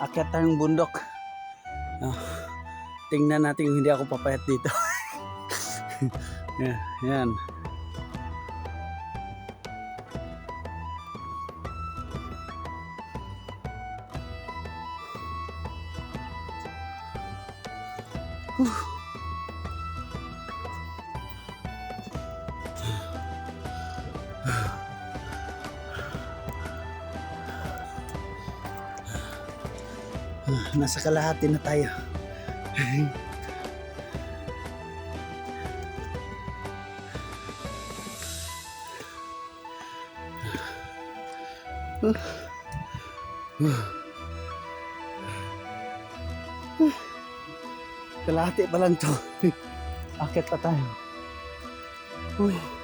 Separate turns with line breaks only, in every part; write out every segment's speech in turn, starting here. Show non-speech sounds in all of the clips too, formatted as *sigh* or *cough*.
Akyat tayong bundok. Ah, tingnan natin hindi ako papayat dito. *laughs* yan, yan. Ah, Nasa kalahati na tayo. Kalahati pa lang to. Akit pa tayo. Uy.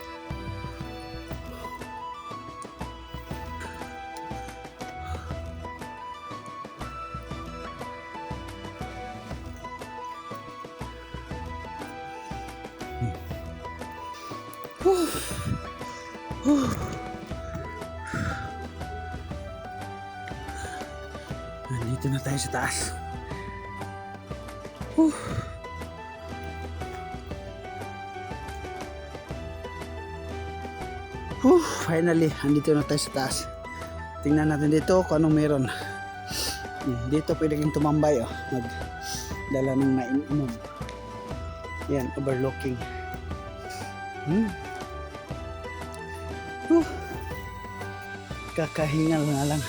Nandito na tayo sa taas. Whew. Whew, finally, andito na tayo sa taas. Tingnan natin dito kung anong meron. Hmm, Dito pwede kang tumambay oh. Magdala ng nainom. Yan, overlooking. Hmm. Whew. Kakahingal na lang.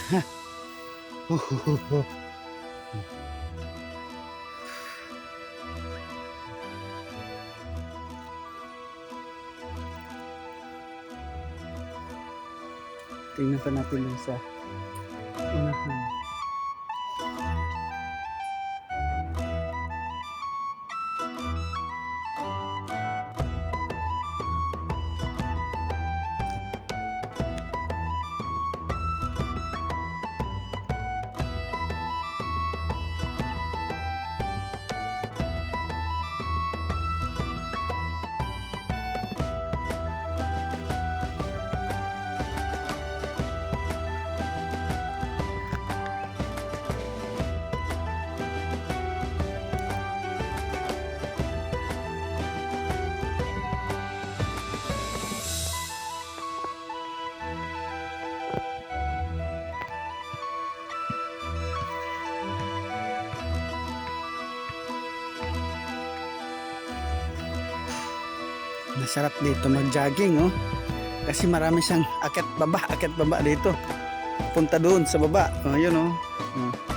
Tingnan pa natin yung sa Masarap dito mag-jogging, oh. Kasi marami siyang akit baba, akit baba dito. Punta doon sa baba. Oh, yun, oh. oh.